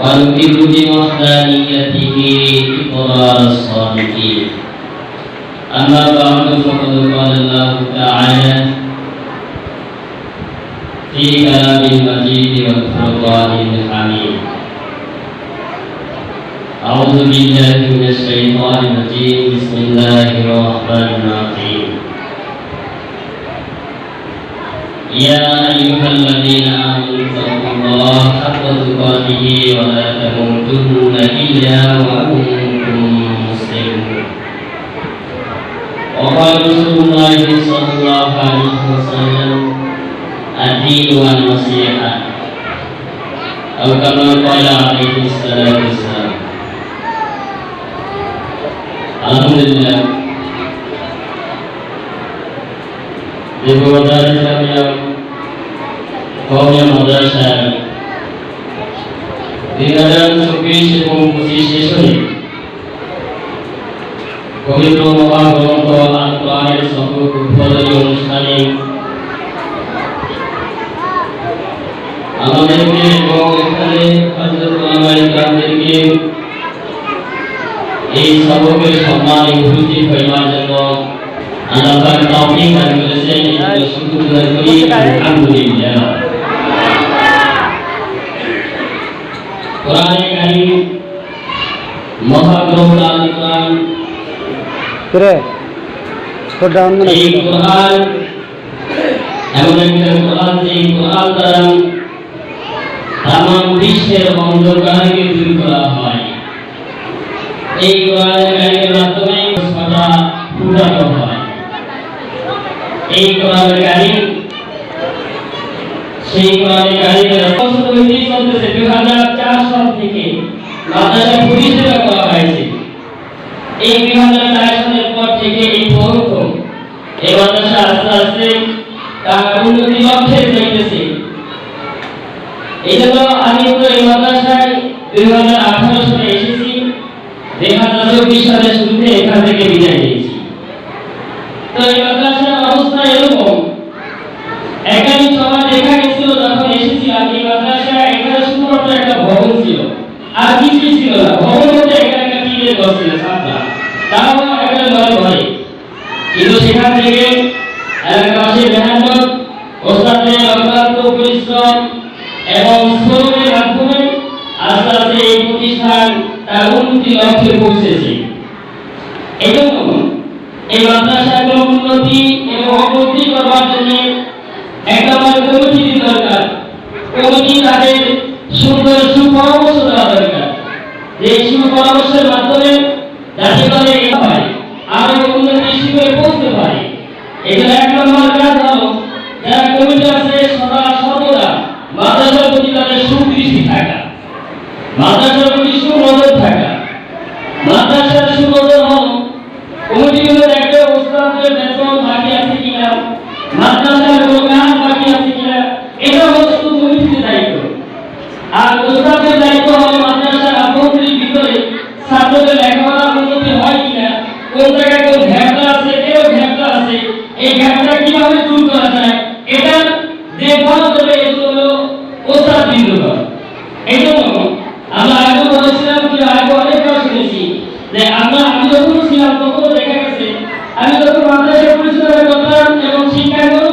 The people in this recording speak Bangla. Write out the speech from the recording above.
ونقر بوحدانيته إقرار الصادقين. أما بعد فقد قال الله تعالى في كلام المجيد والفرقان الحميد. أعوذ بالله من الشيطان الرجيم. بسم الله الرحمن الرحيم. يا أيها الذين آمنوا اتقوا الله حق تقاته ولا تموتن إلا وأنتم مسلمون وقال رسول الله صلى الله عليه وسلم الدين والنصيحة أو كما قال عليه الصلاة والسلام Alhamdulillah Ibu madrasah yang kaumnya madrasah di dalam sufi sebelum posisi suri পবিত্র মহাগ্রন্থ আল কোরআনের সকল উদ্বোধনী অনুষ্ঠানে আমাদেরকে এবং এখানে হযরত ওলামায়ে কেরামদেরকে এই সবকে সম্মানে উপস্থিত হইবার জন্য আল্লাহ পাক তৌফিক দান করেছেন এই জন্য শুকর গুজার করি আলহামদুলিল্লাহ কোরআনে কারীম মহাগ্রন্থ আল কোরআন করে তোর ডাউন মানে এই কোরআন এমন একটা কোরআন যে কোরআন দ্বারা তামাম বিশ্বের অন্ধকারকে দূর করা হয় এই কোরআনের কারিমের মাধ্যমে সদা ফুটানো হয় এই কোরআনের কারিম, সেই কোরআনের কারিমের বছর হইতেই চলতেছে। দুই হাজার চার সাল থেকে মাদ্রাসা পরিষেবা করা হয়েছে। এই দুই হাজার চার সালের পর থেকে এই প্রথম এই মাদ্রাসা আস্তে আস্তে তার উন্নতি লক্ষ্যে যাইতেছে। এই জন্য আমি তো এই মাদ্রাসায় দুই হাজার আঠারো সালে এসেছি। দুই হাজার চব্বিশ সালের শুরুতে এখান থেকে বিদায় নিয়েছি। তো এই তাও একটা ঘরে ঘরে কিন্তু সেখান থেকে এবং শ্রমের এই প্রতিষ্ঠান তার উন্নতি লক্ষ্যে পৌঁছেছে। এই মাদ্রাসাগুলো উন্নতি এবং অগ্রগতি করবার জন্য একটা আমার কমিটি দরকার। কমিটি তাদের সুন্দর সুপরামর্শ দেওয়া দরকার যে সুপরামর্শের মাধ্যমে যাতে করে এ হয় আরও উন্নতি শিখরে পৌঁছতে পারে এখানে এক নম্বর কাজ হলো যারা কমিটি আছে সদা সর্বদা মাদ্রাসার সুদৃষ্টি থাকা। মাদ্রাসার প্রতি সুনজর থাকা। মাদ্রাসার সুনজর হল কমিটিগুলোর একটা ওস্তাদের বেতন বাকি আছে কিনা, মাদ্রাসার কোনো কাজ বাকি আছে কিনা, এটা হচ্ছে কমিটির দায়িত্ব। আর ওস্তাদের দায়িত্ব মাদ্রাসা পরিচালনা করতাম এবং শিক্ষাগত